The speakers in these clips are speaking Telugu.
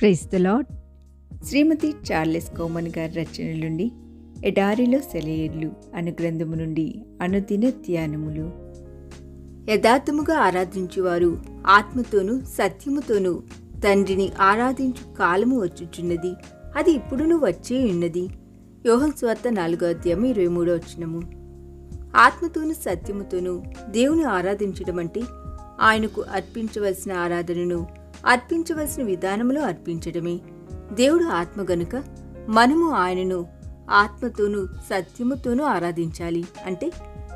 Praise the Lord Srimati Charles Cowman గారి రచన నుండి ఎడారిలో సెలయేర్లు అను గ్రంథము నుండి అనుదిన ధ్యానములు. యథార్థముగా ఆరాధించువారు ఆత్మతోనూ సత్యముతోనూ తండ్రిని ఆరాధించు కాలము వచ్చుచున్నది. అది ఇప్పుడును వచ్చే ఉన్నది. యోహన్ స్వార్త నాలుగో అధ్యాయం ఇరవై మూడో వచ్చినము ఆత్మతోనూ సత్యముతోనూ దేవుని ఆరాధించడం అంటే ఆయనకు అర్పించవలసిన ఆరాధనను అర్పించవలసిన విధానంలో అర్పించడమే. దేవుడు ఆత్మ గనుక మనము ఆయనను ఆత్మతోనూ సత్యముతోనూ ఆరాధించాలి. అంటే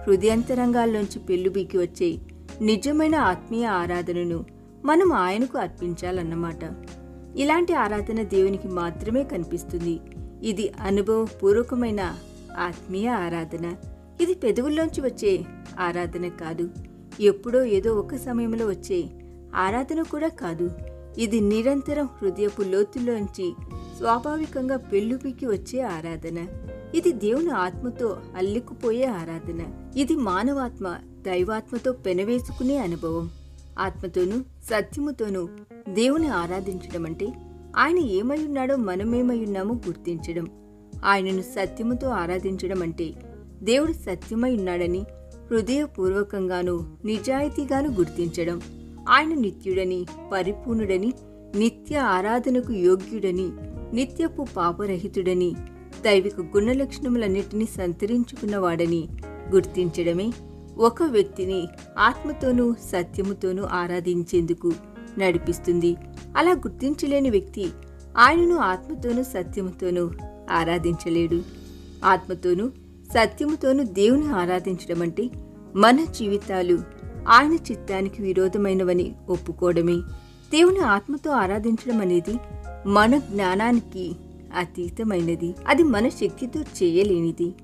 హృదయంతరంగాల్లోంచి పెళ్ళుబీకి వచ్చే నిజమైన ఆత్మీయ ఆరాధనను మనం ఆయనకు అర్పించాలన్నమాట. ఇలాంటి ఆరాధన దేవునికి మాత్రమే కనిపిస్తుంది. ఇది అనుభవపూర్వకమైన ఆత్మీయ ఆరాధన. ఇది పెదవుల్లోంచి వచ్చే ఆరాధన కాదు. ఎప్పుడో ఏదో ఒక సమయంలో వచ్చే ఆరాధన కూడా కాదు. ఇది నిరంతరం హృదయపు లోతుల్లోంచి స్వాభావికంగా పెళ్ళుపికి వచ్చే ఆరాధన. ఇది దేవుని ఆత్మతో అల్లికుపోయే ఆరాధన. ఇది మానవాత్మ దైవాత్మతో పెనవేసుకునే అనుభవం. ఆత్మతోనూ సత్యముతోనూ దేవుని ఆరాధించడం అంటే ఆయన ఏమై ఉన్నాడో మనమేమై ఉన్నామో గుర్తించడం. ఆయనను సత్యముతో ఆరాధించడం అంటే దేవుడు సత్యమై ఉన్నాడని హృదయపూర్వకంగాను నిజాయితీగాను గుర్తించడం. ఆయన నిత్యుడని పరిపూర్ణుడని నిత్య ఆరాధనకు యోగ్యుడని నిత్యపు పాపరహితుడని దైవిక గుణలక్షణములన్నిటినీ సంతరించుకున్నవాడని గుర్తించడమే ఒక వ్యక్తిని ఆత్మతోనూ సత్యముతోనూ ఆరాధించేందుకు నడిపిస్తుంది. అలా గుర్తించలేని వ్యక్తి ఆయనను ఆత్మతోనూ సత్యముతోనూ ఆరాధించలేడు. ఆత్మతోనూ సత్యముతోనూ దేవుని ఆరాధించడం అంటే మన జీవితాలు ఆయన చిత్తానికి విరోధమైనవని ఒప్పుకోవడమే. దేవుని ఆత్మతో ఆరాధించడం అనేది మన జ్ఞానానికి అతీతమైనది. అది మన శక్తితో చేయలేనిది.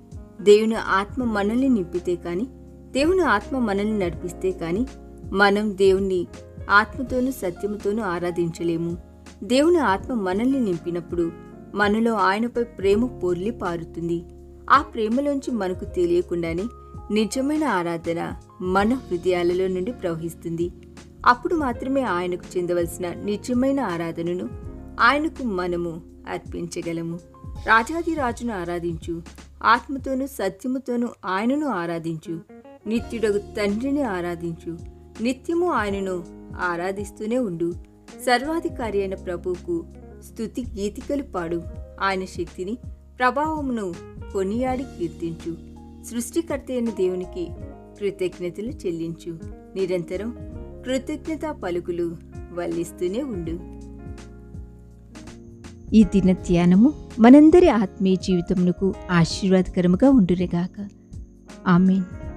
దేవుని ఆత్మ మనల్ని నింపితే కాని దేవుని ఆత్మ మనల్ని నడిపిస్తే కాని మనం దేవుణ్ణి ఆత్మతోనూ సత్యముతోనూ ఆరాధించలేము. దేవుని ఆత్మ మనల్ని నింపినప్పుడు మనలో ఆయనపై ప్రేమ పొర్లి పారుతుంది. ఆ ప్రేమలోంచి మనకు తెలియకుండానే నిజమైన ఆరాధన మన హృదయాలలో నుండి ప్రవహిస్తుంది. అప్పుడు మాత్రమే ఆయనకు చెందవలసిన నిజమైన ఆరాధనను ఆయనకు మనము అర్పించగలము. రాజాది రాజును ఆరాధించు ఆత్మతోనూ సత్యముతోనూ ఆయనను ఆరాధించు నిత్యుడగు తండ్రిని ఆరాధించు నిత్యము ఆయనను ఆరాధిస్తూనే ఉండు. సర్వాధికారి అయిన ప్రభువుకు స్థుతి గీతికలు పాడు. ఆయన శక్తిని ప్రభావమును కొనియాడి కీర్తించు. సృష్టికర్త అయిన దేవునికి కృతజ్ఞతలు చెల్లించు. నిరంతరం కృతజ్ఞత పలుకులు వల్లిస్తూనే ఉండు. ఈ దిన ధ్యానము మనందరి ఆత్మీయ జీవితమునకు ఆశీర్వాదకరముగా ఉండురేగాక ఆమెన్.